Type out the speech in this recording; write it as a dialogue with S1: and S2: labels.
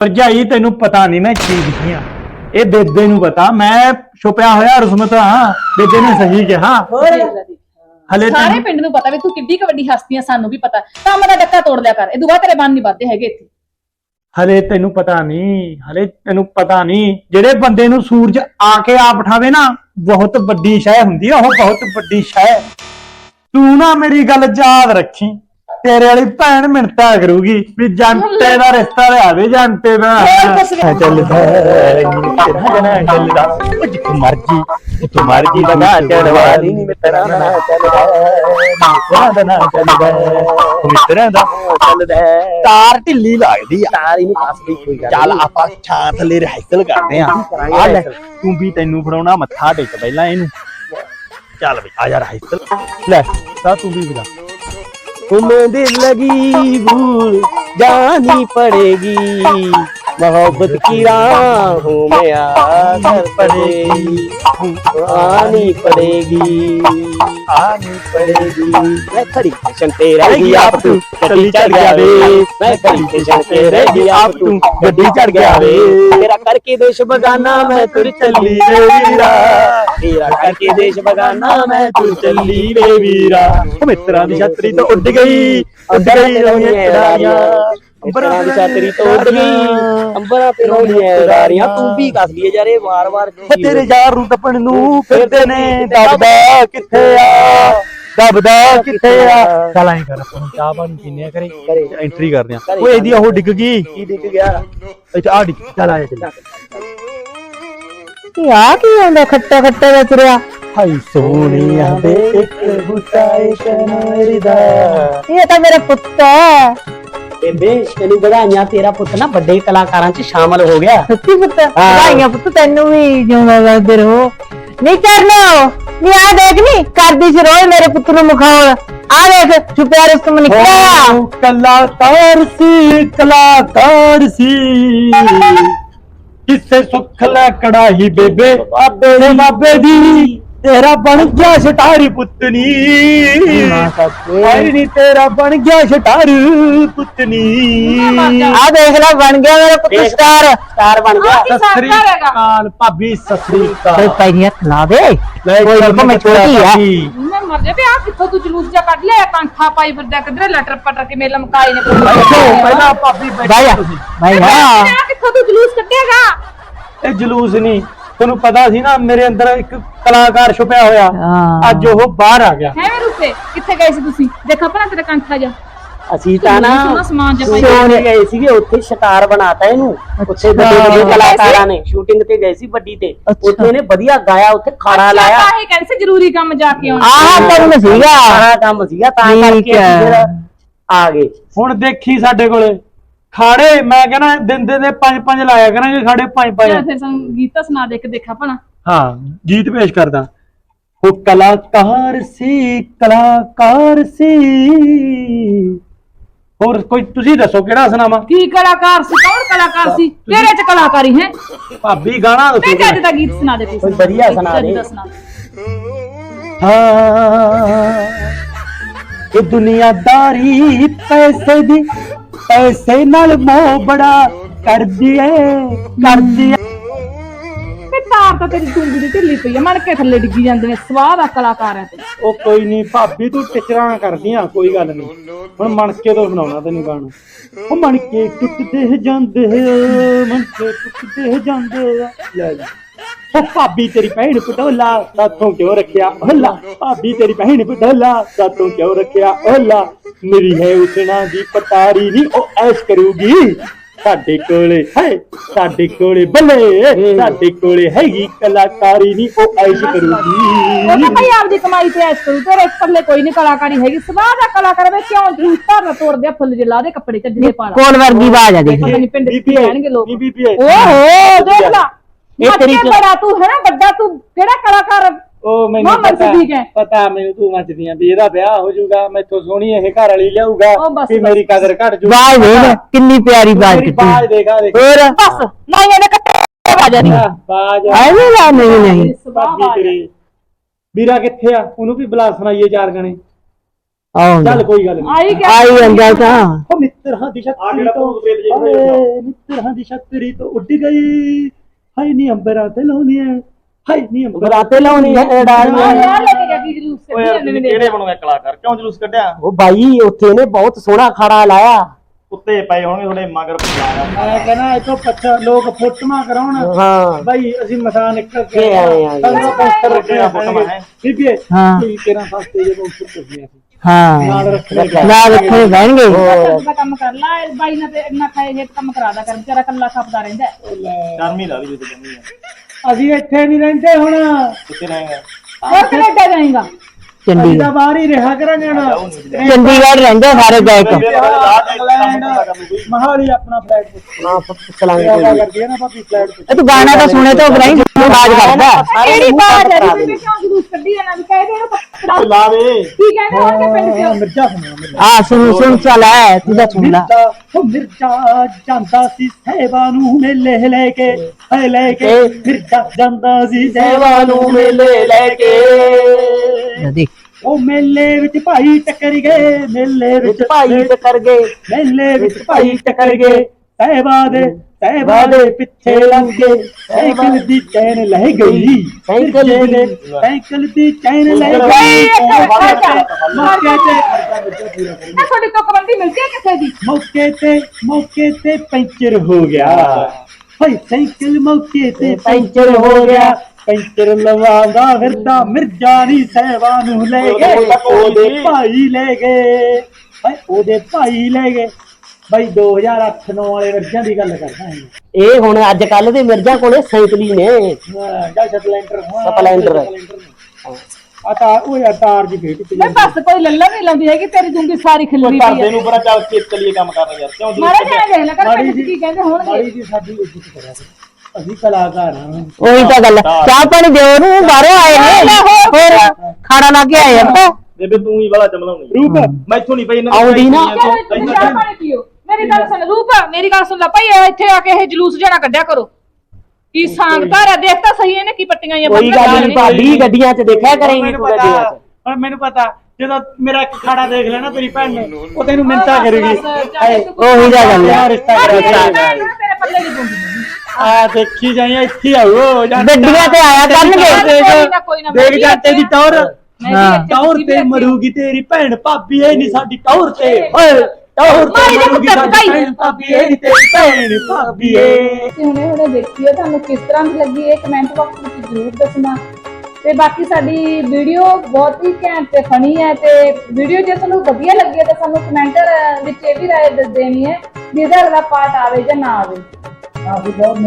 S1: ਭਰਜਾਈ ਤੈਨੂੰ ਪਤਾ ਨਹੀਂ ਮੈਂ ਕੀ ਲਿਖੀਆਂ ਇਹ ਬੇਬੇ ਨੂੰ ਪਤਾ। ਮੈਂ ਛੁਪਿਆ ਹੋਇਆ ਰਸਮਤ ਹਾਂ ਬੇਬੇ ਨੇ ਸਹੀ ਕਿਹਾ। ਹਲੇ
S2: ਸਾਰੇ
S1: ਤੈਨੂੰ
S2: ਪਿੰਡ ਨੂੰ ਪਤਾ ਵੀ ਤੂੰ ਕਿੱਡੀ ਕੁ ਵੱਡੀ ਹਸਤੀ ਆ ਸਾਨੂੰ ਵੀ ਪਤਾ। ਕੰਮ ਦਾ ਡੱਕਾ ਤੋੜ ਲਿਆ ਕਰ। ਇਹ ਦੁਬਾਰਾ ਤੇਰੇ ਬੰਨ ਨਹੀਂ ਵੱਧਦੇ ਹੈਗੇ ਇੱਥੇ।
S1: ਹਲੇ ਤੈਨੂੰ ਪਤਾ ਨਹੀਂ ਹਲੇ ਤੈਨੂੰ ਪਤਾ ਨਹੀਂ ਜਿਹੜੇ ਬੰਦੇ ਨੂੰ ਸੂਰਜ ਆ ਕੇ ਆ ਬਿਠਾਵੇ ਨਾ ਬਹੁਤ ਵੱਡੀ ਸ਼ੈ ਹੁੰਦੀ ਆ। ਉਹ ਬਹੁਤ ਵੱਡੀ ਸ਼ੈ। ਤੂੰ ਨਾ ਮੇਰੀ ਗੱਲ ਯਾਦ ਰੱਖੀ। ਤੇਰੇ ਵਾਲੀ ਭੈਣ ਮਿੰਟਾ ਕਰੂਗੀ ਵੀ ਜੰਟੇ ਦਾ ਰਿਸ਼ਤਾ ਲਿਆਵੇ ਜੰਟੇ ਦਾ।
S2: ਹੋਰ ਕੁਛ ਵੀ-
S1: ਚੱਲਦਾ ਤੇਰਾ ਜਨਾ ਚੱਲਦਾ ਉਹ ਜਿੱਥੇ ਮਰਜ਼ੀ ਜਿੱਥੇ ਮਰਜ਼ੀ ਲਗਾ ਚੜਵਾਲੀ ਨੀ ਮਿੱਤਰਾਂ ਦਾ ਨਾਂ ਚੱਲਦਾ ਮਿੱਤਰਾਂ ਦਾ ਨਾਂ ਚੱਲਦਾ ਉਹ ਮਿੱਤਰਾਂ ਦਾ ਚੱਲਦਾ ਤਾਰ ਢਿੱਲੀ ਲੱਗਦੀ ਆ।
S3: ਤਾਰ ਇਹਨੂੰ ਪਾਸ ਵੀ ਕੋਈ ਗੱਲ
S1: ਚੱਲ ਆਪਾਂ ਛਾਂ ਥੱਲੇ ਰਿਹਾਇਸਲ ਕਰਦੇ ਆ ਆ ਲੈ ਤੂੰ ਵੀ ਤੈਨੂੰ ਫੜਾਉਣਾ ਮੱਥਾ ਟੇਕ ਪਹਿਲਾਂ ਇਹਨੂੰ। ਚੱਲ ਬਈ ਆ ਜਾ ਰਿਹਾਇਸਲ ਲੈ ਤਾਂ ਤੂੰ ਵੀ ਵਜਾ।
S3: तुम्हें दिल लगी भूल जानी पड़ेगी मोहब्बत की राहों में आकर पड़ेगी आनी पड़ेगी। आनी पड़ेगी। मैं खड़ी टेंशन पे रहेगी आप तू गड्डी चढ़ गया रे मैं खड़ी टेंशन पे रहेगी आप तू गड्डी चढ़ गया रे तेरा करके देश बगाना मैं तुर चली रे वीरा। तेरा करके देश बगाना मैं तुर चली रे वीरा।
S1: ओ मित्रा दी छतरी तो उड़ गई उड़
S3: गई रे तेरा ਅੰਬਰਾਂ ਦੀ ਚਾਤਰੀ ਤੋਂ ਉਦਲੀ ਅੰਬਰਾਂ ਤੇ ਰੋਲੀਆਂ ਉਡਾ ਰਹੀਆਂ? ਤੂੰ ਵੀ ਕੱਸ ਲਈ ਯਾਰ
S1: ਵਾਰ-ਵਾਰ ਤੇਰੇ ਯਾਰ ਨੂੰ ਟੱਪਣ ਨੂੰ ਫਿਰਦੇ ਨੇ ਦਬਦਾ ਕਿੱਥੇ ਆ? ਦਬਦਾ ਕਿੱਥੇ ਆ? ਚੱਲ ਐਂ ਕਰ ਆਪਾਂ ਨੂੰ ਚਾਹ ਪਾਣੀ ਪੀਨੇ ਆ ਕਰੇ ਐਂਟਰੀ ਕਰਦੇ ਆ ਓਏ ਇਹਦੀ ਉਹ ਡਿੱਗ ਗਈ।
S3: ਕੀ ਡਿੱਗ ਗਿਆ?
S1: ਇੱਥੇ ਆ ਡਿੱਗ ਚੱਲ ਆਇਆ ਚੱਲ।
S4: ਕੀ ਆ ਕੀ ਆਉਂਦਾ ਖੱਟਾ ਖੱਟਾ ਦਾ ਤੁਰਿਆ
S1: ਹਾਈ ਸੋਹਣੀਆ ਦੇ ਇੱਕ ਬੁੱਟਾ ਏ ਦਾ।
S4: ਇਹ ਤਾਂ ਮੇਰਾ ਪੁੱਤ ਹੈ।
S3: ਬੇਬੇ ਤੈਨੂੰ ਵਧਾਈਆਂ ਤੇਰਾ ਪੁੱਤ ਨਾ ਵੱਡੇ ਕਲਾਕਾਰਾਂ 'ਚ ਸ਼ਾਮਲ ਹੋ ਗਿਆ।
S4: ਸੱਚੀ ਪੁੱਤ ਵਧਾਈਆਂ ਪੁੱਤ ਤੈਨੂੰ ਵੀ ਜਿਉਂਦਾ ਵਸਦੇ ਰਹੋ। ਨਹੀਂ ਕਰਨਾ ਨਹੀਂ ਆ ਦੇਖ ਨੀ ਕਰਦੀ ਸੀ ਰੋਜ਼ ਮੇਰੇ ਪੁੱਤ ਨੂੰ ਮੁਖਾਉਣ ਆ ਦੇਖ ਛੁਪਿਆ ਰਸਮ ਨਿਕਲਿਆ
S1: ਉਹ ਕਲਾਕਾਰ ਸੀ ਕਲਾਕਾਰ ਸੀ। ਕਿਸੇ ਸੁੱਖ ਲੈ ਕੜਾਹੀ ਬੇਬੇ ਬਾਬੇ ਦੇ। ਬਾਬੇ ਦੀ। ਤੇਰਾ ਬਣ ਗਿਆ ਛਟਾਰੀ ਪੁੱਤਨੀ। ਹਾਏ ਨੀ ਤੇਰਾ ਬਣ ਗਿਆ ਛਟਾਰ ਪੁੱਤਨੀ।
S4: ਆ ਦੇਖ ਲੈ ਬਣ ਗਿਆ ਮੇਰਾ ਪੁੱਤ ਸਟਾਰ
S3: ਸਟਾਰ ਬਣ ਗਿਆ।
S1: ਸਸਰੀ? ਕਾਲ ਭਾਬੀ ਸਸਰੀ
S4: ਕੋਈ
S1: ਕਾਲ
S4: ਪੈਰੀ ਹੱਥ ਲਾ ਦੇ। ਕੋਈ ਹੁਕਮ
S1: ਮੈਂ
S4: ਛੋਟੀ ਆ।
S2: ਮੈਂ ਮਰ ਜਾ ਪਿਆ ਕਿੱਥੋਂ ਤੂੰ ਜਲੂਸ ਜਾ ਕੱਢ ਲਿਆ ਕਾਂਠਾ ਪਾਈ ਫਿਰਦਾ ਕਿਧਰੇ ਲਟਰ ਪਟਰ ਕੇ ਮੇਲਾ ਮਕਾਈ ਨੇ ਕੋਈ
S1: ਪਹਿਲਾਂ ਭਾਬੀ ਬੈਠੋ ਤੁਸੀਂ।
S4: ਬਾਇਆ
S2: ਮੈਂ ਕਿੱਥੋਂ ਤੂੰ ਜਲੂਸ ਕੱਢੇਗਾ
S1: ਇਹ ਜਲੂਸ ਨਹੀਂ। ਤੁਹਾਨੂੰ ਪਤਾ ਸੀ ਨਾ ਮੇਰੇ ਅੰਦਰ ਇੱਕ ਕਲਾਕਾਰ ਛੁਪਿਆ ਹੋਇਆ।
S4: ਹਾਂ।
S1: ਅੱਜ ਉਹ ਬਾਹਰ ਆ ਗਿਆ।
S2: ਹੈ ਉੱਤੇ ਕਿੱਥੇ ਗਏ ਸੀ ਤੁਸੀਂ? ਦੇਖਾ ਭਲਾ ਤੇਰਾ ਕਾਂਠਾ ਜਾ।
S3: ਅਸੀਂ ਤਾਂ ਨਾ
S2: ਸੋਹਣਾ ਸਮਾਨ ਜਿਹਾ ਪਾਈ
S3: ਸ਼ੂਟਿੰਗ ਗਏ ਸੀਗੇ ਉੱਥੇ ਸ਼ਿਕਾਰ ਬਣਾਤਾ ਇਹਨੂੰ। ਉੱਥੇ ਵੱਡੇ ਵੱਡੇ ਕਲਾਕਾਰਾਂ ਨੇ ਸ਼ੂਟਿੰਗ ਤੇ ਗਏ ਸੀ ਵੱਡੀ ਤੇ।
S4: ਅੱਛਾ।
S3: ਉੱਥੇ ਨੇ ਵਧੀਆ ਗਾਇਆ ਉੱਥੇ ਖਾਣਾ ਲਾਇਆ।
S2: ਇਹ ਕਹਿੰਦੇ ਸੀ ਜ਼ਰੂਰੀ ਕੰਮ ਜਾ ਕੇ ਆਉਣਾ।
S4: ਆਹ ਕੰਮ ਸੀਗਾ।
S3: ਸਾਰਾ ਕੰਮ ਸੀਗਾ ਤਾਂ
S4: ਠੀਕ
S3: ਕਰਕੇ ਅਸੀਂ
S4: ਹੈ।
S3: ਫਿਰ ਆ ਗਏ।
S1: ਹੁਣ ਦੇਖੀ ਸਾਡੇ ਕੋਲੇ। ਖਾੜੇ ਮੈਂ ਕਹਿੰਦਾ ਦਿਨ ਦੇ ਦੇ ਪੰਜ ਪੰਜ ਲਾਇਆ ਕਰਾਂਗੇ ਖਾੜੇ ਪੰਜ ਪੰਜ।
S2: ਫਿਰ ਸਾਨੂੰ ਗੀਤ ਤਾਂ ਸੁਣਾ ਦੇ ਕੇ ਦੇਖਾ ਭਲਾ।
S1: ਹਾਂ ਗੀਤ ਪੇਸ਼ ਕਰਦਾ। ਉਹ ਕਲਾਕਾਰ ਸੀ ਕਲਾਕਾਰ ਸੀ। ਹੋਰ ਕੋਈ ਤੁਸੀਂ ਦੱਸੋ ਕਿਹੜਾ ਸੁਣਾਵਾਂ?
S2: ਕੀ ਕਲਾਕਾਰ ਸੀ? ਕੌਣ ਕਲਾਕਾਰ ਸੀ? ਤੇਰੇ ਚ ਕਲਾਕਾਰੀ ਹੈ?
S1: ਭਾਬੀ ਗਾਣਾ
S2: ਮੈਂ
S1: ਦੱਸੋ
S2: ਜੱਜ ਦਾ ਗੀਤ ਸੁਣਾ ਦੇ ਤੂੰ
S3: ਕੋਈ ਵਧੀਆ ਸੁਣਾ ਦੇ।
S1: ਹਾਂ। ਇਹ ਦੁਨੀਆਦਾਰੀ ਪੈਸੇ ਦੀ ਪੈਸੇ ਨਾਲ ਮੋਹ ਬੜਾ ਕਰਦੀ ਏ ਕਰਦੀ ਏ
S2: ਤੇ ਤਾਰ ਤਾਂ ਤੇਰੀ ਟੁੰਡੀ ਦੀ ਢਿੱਲੀ ਪਈ ਆ ਮਣ ਕੇ ਥੱਲੇ ਡਿੱਗੀ ਜਾਂਦੇ ਨੇ ਸਵਾਹ ਦਾ ਕਲਾਕਾਰ ਹੈ ਤੇ
S1: ਉਹ ਕੋਈ ਨਹੀਂ ਭਾਬੀ ਤੂੰ ਟਿਚਰਾਂ ਕਰਦੀਆਂ ਕੋਈ ਗੱਲ ਨਹੀਂ ਹੁਣ ਮਣਕੇ ਤੋਂ ਸੁਣਾਉਣਾ ਤੈਨੂੰ ਗਾਣਾ। ਉਹ ਮਣਕੇ ਟੁੱਟਦੇ ਜਾਂਦੇ ਮਣਕੇ ਟੁੱਟਦੇ ਜਾਂਦੇ ਆ। ਲੈ ਲੈ। ਉਹ ਭਾਬੀ ਤੇਰੀ ਭੈਣ ਪਟੋਲਾ ਸਾਥੋਂ ਕਿਉਂ ਰੱਖਿਆ? ਓਲਾ ਭਾਬੀ ਤੇਰੀ ਭੈਣ ਪਟੋਲਾ ਸਾਥੋਂ ਕਿਉਂ ਰੱਖਿਆ? ਓਲਾ ਮੇਰੀ ਹੈ ਉਸਣਾ ਦੀ ਪਟਾਰੀ ਨਹੀਂ ਉਹ ਐਸ਼ ਕਰੂਗੀ। ਸਾਡੇ ਕੋਲੇ ਹੈ ਸਾਡੇ ਕੋਲੇ ਬੱਲੇ ਸਾਡੇ ਕੋਲੇ ਹੈਗੀ ਕਲਾਕਾਰੀ ਨਹੀਂ ਉਹ ਐਸ਼
S2: ਉਹ
S1: ਕਰੂਗੀ
S2: ਭਾਈ ਆਪਦੀ ਕਮਾਈ ਤੇ ਐਸ ਕਰੂ ਤੇਰੇ ਇਸ ਕੋਈ ਨਹੀਂ ਕਲਾਕਾਰੀ ਹੈਗੀ। ਸਵਾਹ ਦਾ ਕਲਾਕਾਰ ਵੇ ਕਿਉਂ ਤੂੰ ਧਰਨ ਤੋੜਦੇ ਆ ਫੁੱਲ ਜੇ ਲਾ ਦੇ ਕੱਪੜੇ ਚੱਜਦੇ ਪਾ ਲਾ।
S4: ਕੋਲ ਵਰਗੀ ਆਵਾਜ਼ ਆ ਦੇਖ।
S2: ਪਤਾ ਨਹੀਂ ਪਿੰਡ ਚ ਕੀ
S1: BPI,
S2: ਕਹਿਣਗੇ ਲੋਕ।
S1: BPI,
S2: ਓਹੋ ਦੇਖ ਲਾ।
S3: ਇਹ ਤੇਰੀ
S2: ਤੇਰੀ ਬੜਾ ਤੂੰ ਹੈ ਨਾ ਵੱਡਾ ਤੂੰ ਕਿਹੜਾ ਕਲਾਕਾਰ
S1: ਉਹ ਮੈਨੂੰ
S2: ਮੁਹੰਮਦ
S1: ਪਤਾ
S2: ਸਦੀਕ ਹੈ।
S1: ਪਤਾ ਮੈਨੂੰ ਤੂੰ ਮੱਚਦੀਆਂ ਵੀ ਇਹਦਾ ਵਿਆਹ ਹੋ ਜਾਊਗਾ ਮੈਥੋਂ ਸੋਹਣੀ ਇਹ ਘਰ ਵਾਲੀ ਲਿਆਊਗਾ
S2: ਉਹ ਬਸ,
S1: ਵੀ
S2: ਬਸ।
S1: ਮੇਰੀ ਕਦਰ ਘਟ ਜੂ।
S4: ਆਵਾਜ਼ ਦੇਖ ਕਿੰਨੀ ਪਿਆਰੀ ਆਵਾਜ਼
S1: ਮੇਰੀ ਬਾਜ
S4: ਕੀਤੀ
S1: ਦੇਖਾ ਦੇਖ।
S4: ਹੋਰ?
S2: ਬਸ ਨਾਈਆਂ ਦੇ ਕੱਟੇ ਆਵਾਜ਼ ਆ ਰਹੀ
S1: ਬਾਜ
S4: ਐਵੇਂ ਲਾ ਨਹੀਂ ਨਹੀਂ
S2: ਆ।
S1: ਤੇਰੀ। ਵੀਰਾ ਕਿੱਥੇ ਆ? ਉਹਨੂੰ ਵੀ ਬੁਲਾ ਸੁਣਾਈਏ ਚਾਰ ਗਣੇ
S4: ਆਉਂਦਾ
S1: ਚੱਲ ਕੋਈ ਗੱਲ ਨਹੀਂ
S2: ਆਈ ਗਿਆ
S4: ਆਈ ਜਾਂਦਾ ਤਾਂ।
S1: ਉਹ ਮਿੱਤਰਾਂ ਦੀ ਸ਼ਕਤੀ ਤੋਂ ਹਾਏ, ਮਿੱਤਰਾਂ ਦੀ ਸ਼ਕਤੀ ਤੋਂ ਉੱਡ ਗਈ। ਹਾਏ ਨੀ ਅੰਬਰਾਂ ਤੇ ਲਾਉਣੀ ਹੈ ਹਾਏ ਨੀ ਅੰਬਰਾਂ
S3: ਬਰਾਤੇ ਲਾਉਣੀ ਹੈ
S2: ਆ
S3: ਡਾਲੀਆਂ
S2: ਯਾਰ ਲੈ ਕੇ ਗਿਆ ਕੀ ਜਲੂਸ
S3: ਓਏ ਯਾਰ ਤੁਸੀਂ
S2: ਨੇ
S3: ਕਿਹੜੇ ਬਣੋਗੇ ਕਲਾਕਾਰ? ਕਿਉਂ ਜਲੂਸ ਕੱਢਿਆ?
S5: ਉਹ ਬਾਈ ਉੱਥੇ ਨੇ ਬਹੁਤ ਸੋਹਣਾ ਖਾੜਾ ਲਾਇਆ।
S3: ਕੁੱਤੇ ਪਏ ਹੋਣਗੇ ਥੋੜੇ ਮਗਰ
S1: ਮੈਂ ਕਹਿੰਦਾ ਇਥੋਂ ਪੱਛਾ ਲੋਕ ਫੋਟੋਆਂ ਕਰਾਉਣ।
S5: ਹਾਂ।
S1: ਬਾਈ ਅਸੀਂ ਮਸਾਂ ਨਿਕਲ ਕੇ
S5: ਕੇ ਆਏ ਆ ਜੀ।
S1: ਸਾਨੂੰ ਪੋਸਟਰ ਰੱਖਿਆ
S3: ਫੋਟੋਆਂ ਹੈ।
S1: ਬੀਬੀ
S4: ਹਾਂ।
S1: ਕੋਈ ਕਿਹੜਾ ਸਸਤੇ ਜੇ ਪੋਸਟਰ ਤੁਸੀਂ
S4: ਹਾਂ।
S1: ਨਾਲ
S4: ਨਾ ਰੱਖੇ ਬਹਿਣਗੇ
S2: ਦਾ ਕੰਮ ਕਰ ਲਾ ਇਹ ਬਾਈ ਨਾਲ ਤੇ ਇੰਨਾ ਖਾਏ ਜੇ ਕੰਮ ਕਰਾ ਦਾ ਕਰ ਵਿਚਾਰਾ ਕੱਲਾ ਖਪਦਾ ਰਹਿੰਦਾ ਹੈ।
S3: ਸ਼ਰਮੀ ਲਾ ਵੀ ਤੇ ਜੰਮੀ ਆ।
S1: ਅਸੀਂ ਇੱਥੇ ਨਹੀਂ ਰਹਿੰਦੇ ਹੁਣ।
S3: ਕਿੱਥੇ ਰਹੇਗਾ
S2: ਹੋਰ ਕੈਨੇਡਾ ਜਾਏਗਾ?
S1: ਅਸੀਂ
S4: ਚੰਡੀਗੜ੍ਹ
S1: ਤਾਂ ਬਾਹਰ ਹੀ ਰਿਹਾ ਕਰਾਂਗੇ ਹੁਣ।
S4: ਚੰਡੀਗੜ੍ਹ। ਰਹਿੰਦੇ ਸਾਰੇ ਗਾਇਕ
S1: ਮਹਾਲੀ ਆਪਣਾ ਫਲੈਟ
S5: ਨਾ ਪੁੱਛਲਾਂਗੇ
S1: ਪੁੱਛਿਆ ਕਰਦੀ ਹੈ ਨਾ ਭਾਬੀ ਫਲੈਟ
S4: ਇਹ ਤੂੰ ਗਾਣਾ ਤਾਂ ਸੁਣੇ ਤੋਂ ਬਰਾਈ ਆਵਾਜ਼ ਕਰਦਾ।
S2: ਕਿਹੜੀ ਬਾਤ ਹੈ? ਵੀ ਕਿਉਂ ਜਲੂਸ ਕੱਢੀ ਜਾਣਾ ਵੀ ਕਹਿ ਦੇ ਇਹਨੂੰ ਪਕੜਾ
S3: ਲਾ ਦੇ।
S2: ਕੀ ਕਹਿੰਦੇ ਹੋਣਗੇ ਪਿੰਡ ਚ?
S1: ਮਿਰਜ਼ਾ ਸੁਣਿਆ ਮਿਰਜ਼ਾ
S4: ਆ ਸੁਣ ਸੁਣ ਚੱਲ ਐ ਤੂੰ ਤਾਂ ਸੁਣ ਲੈ।
S1: ਮਿਰਜ਼ਾ ਉਹ ਮਿਰਜ਼ਾ ਜਾਂਦਾ ਸੀ ਸਹਿਬਾ ਨੂੰ ਮੇਲੇ ਲੈ ਕੇ ਹੈ ਲੈ ਕੇ। ਮਿਰਜ਼ਾ ਜਾਂਦਾ ਸੀ ਸਹਿਬਾ ਨੂੰ ਮੇਲੇ ਲੈ ਕੇ।
S4: ਦੇਖ।
S1: ਉਹ ਮੇਲੇ ਵਿੱਚ ਭਾਈ ਟੱਕਰ ਗਏ ਮੇਲੇ ਵਿੱਚ
S5: ਭਾਈ ਤੇ ਕਰ ਗਏ।
S1: ਮੇਲੇ ਵਿੱਚ ਭਾਈ ਟੱਕਰ ਗਏ। ਸਹਿਬਾ ਦੇ ਸਹਿਬਾ ਦੇ ਪਿੱਛੇ ਲੱਗ ਸਾਈਕਲ ਦੀ ਚੈਨ ਲੈ ਗਈ।
S5: ਸਾਈਕਲ ਦੀ-
S1: ਸਾਈਕਲ ਦੀ ਚੈਨ ਲੈ ਗਈ। ਮੌਕੇ ਤੇ
S2: ਨਾ ਤੁਹਾਡੀ ਤੁਕਬੰਦੀ ਮਿਲਦੀ ਹੈ ਕਿਸੇ ਦੀ?
S1: ਮੌਕੇ ਤੇ ਮੌਕੇ ਤੇ ਪੈਂਚਰ ਹੋ ਗਿਆ। ਭਾਈ ਸਾਈਕਲ ਮੌਕੇ ਤੇ ਪੈਂਚਰ ਹੋ ਗਿਆ। ਪੈਂਚਰ ਲਵਾਉਂਦਾ ਫਿਰਦਾ ਮਿਰਜ਼ਾ ਨਹੀਂ ਸਹਿਬਾ ਨੂੰ ਲੈ ਗਏ। ਉਹਦੇ ਭਾਈ ਲੈ ਗਏ। ਭਾਈ ਉਹਦੇ ਭਾਈ ਲੈ ਗਏ। ਭਾਈ 2008 9 ਵਾਲੇ ਮਿਰਜ਼ਾਂ ਦੀ ਗੱਲ ਕਰਦਾ ਹਾਂ
S5: ਇਹ ਹੁਣ ਅੱਜ ਕੱਲ ਦੇ ਮਿਰਜ਼ਾ ਕੋਲੇ ਸਾਈਕਲੀ ਨੇ।
S1: ਜਾਂ ਸਪਲੈਂਡਰ
S5: ਸਪਲੈਂਡਰ।
S1: ਆ ਤਾਂ ਉਹ ਯਾਰ ਤਾਰ ਜੀ ਫੇਟ ਤੇ
S2: ਮੈਂ ਬਸ ਕੋਈ ਲੱਲਾ ਨਹੀਂ ਲਾਉਂਦੀ ਹੈਗੀ ਤੇਰੀ ਦੁੰਗੀ ਸਾਰੀ ਖਿਲਰੀ ਪਈ
S3: ਘਰਦੇ
S2: ਹੈ।
S3: ਨੂੰ ਪਰਾ ਚੱਲ ਕੇ ਚੱਲੀਏ ਕੰਮ ਕਰਨ ਯਾਰ ਕਿਉਂ ਜਲੂਸ
S2: ਮਾਰੇ
S3: ਕੱਢਿਆ
S2: ਜਾਣੇ ਦੇਖ ਲੈ ਕਰ
S1: ਮਾੜੀ
S2: ਪਿੰਡ ਚ ਕੀ ਕਹਿੰਦੇ ਹੋਣਗੇ।
S1: ਮਾੜੀ ਜੀ ਸਾਡੀ ਇੱਜ਼ਤ ਕਰਿਆ ਕਰੋ। ਅਸੀਂ ਕਲਾਕਾਰ ਹਾਂ।
S4: ਉਹੀ ਤਾਂ ਗੱਲ ਹੈ। ਚਾਹ ਪਾਣੀ ਦਿਓ ਨੂੰ ਬਾਹਰੋਂ ਆਏ ਨੇ। ਹੋਰ ਖਾਣਾ ਲਾ ਕੇ ਆਏ ਆ। ਤਾਂ
S3: ਬੇਬੇ ਤੂੰ ਹੀ ਵਾਲਾ ਚਮਲਾਉਣੀ
S1: ਰੂਪ
S3: ਮੈਥੋਂ ਨਹੀਂ ਪਈ ਇਹਨਾਂ
S5: ਆਉਂਦੀ ਨਾ।
S2: ਚਾਹ ਪਾਣੀ ਪੀਓ। ਮੇਰੀ ਗੱਲ ਸੁਣ ਰੂਪ ਮੇਰੀ ਗੱਲ ਸੁਣ ਲੈ ਭਾਈ ਇਹ ਇੱਥੇ ਆ ਕੇ ਇਹ ਜਲੂਸ ਜਣਾ ਕੱਢਿਆ ਕਰੋ। ਕੀ ਸਾਂਗ ਧਾਰਿਆ ਦੇਖ ਤਾਂ ਸਹੀ ਇਹਨੇ ਕੀ ਪੱਟੀਆਂ ਜਾਂ
S5: ਕੋਈ ਗੱਲ ਨਹੀਂ ਭਾਬੀ ਗੱਡੀਆਂ 'ਚ ਦੇਖਿਆ ਕਰੇਂਗੀ
S1: ਮੈਨੂੰ
S5: ਤੂੰ ਗੱਡੀਆਂ 'ਚ।
S1: ਹੁਣ ਮੈਨੂੰ ਪਤਾ ਜਦੋਂ ਮੇਰਾ ਇੱਕ ਖਾੜਾ ਦੇਖ ਲੈਣਾ ਤੇਰੀ ਭੈਣ ਨੇ ਉਹ ਤੈਨੂੰ ਮਿੰਤਾ ਕਰੇਗੀ।
S4: ਉਹੀ ਤਾਂ ਗੱਲ ਹੈ
S1: ਯਾਰ ਰਿਸ਼ਤਾ
S2: ਤੇਰੇ ਪੱਲੇ ਬੁੰਦੀ
S1: ਆ ਦੇਖੀ ਜਾਈ ਇੱਥੇ ਆਓ ਜਾਂ
S4: ਗੱਡੀਆਂ ਤੇ ਆਇਆ ਕਰਨਗੇ।
S1: ਦੇਖ ਜਾਂਤੇ ਦੀ ਟੌਰ।
S4: ਹਾਂ।
S1: ਟੌਰ ਤੇ। ਮਰੂਗੀ ਤੇਰੀ ਭੈਣ ਭਾਬੀ ਇਹ ਨਹੀਂ ਸਾਡੀ ਟੌਰ ਤੇ। ਓਏ। ਟੌਰ ਤੇ
S2: ਮਾਰੀ ਦੇ
S1: ਮਰੂਗੀ
S2: ਪੁੱਤਰ
S1: ਸਾਡੀ
S2: ਭਾਈ।
S1: ਭੈਣ ਭਾਬੀ ਇਹ ਨਹੀਂ ਤੇਰੀ ਭੈਣ ਭਾਬੀ ਇਹ
S2: ਤੁਸੀਂ ਹੁਣੇ ਹੁਣੇ ਦੇਖੀ ਹੈ ਤੁਹਾਨੂੰ ਕਿਸ ਤਰ੍ਹਾਂ ਦੀ ਲੱਗੀ ਇਹ ਕਮੈਂਟ ਬਾਕਸ ਵਿੱਚ ਜ਼ਰੂਰ ਦੱਸਣਾ। ਤੇ ਬਾਕੀ ਸਾਡੀ ਵੀਡੀਓ ਬਹੁਤ ਹੀ ਘੈਂਟ ਤੇ ਫਨੀ ਹੈ ਤੇ ਵੀਡੀਓ ਜੇ ਤੁਹਾਨੂੰ ਵਧੀਆ ਲੱਗੀ ਤਾਂ ਸਾਨੂੰ ਕਮੈਂਟ ਵਿੱਚ ਇਹ ਵੀ ਰਾਏ ਦੱਸ ਦੇਣੀ ਹੈ ਵੀ ਇਹਦਾ ਅਗਲਾ ਪਾਰਟ ਆਵੇ ਜਾਂ ਨਾ ਆਵੇ।
S1: ਬਹੁਤ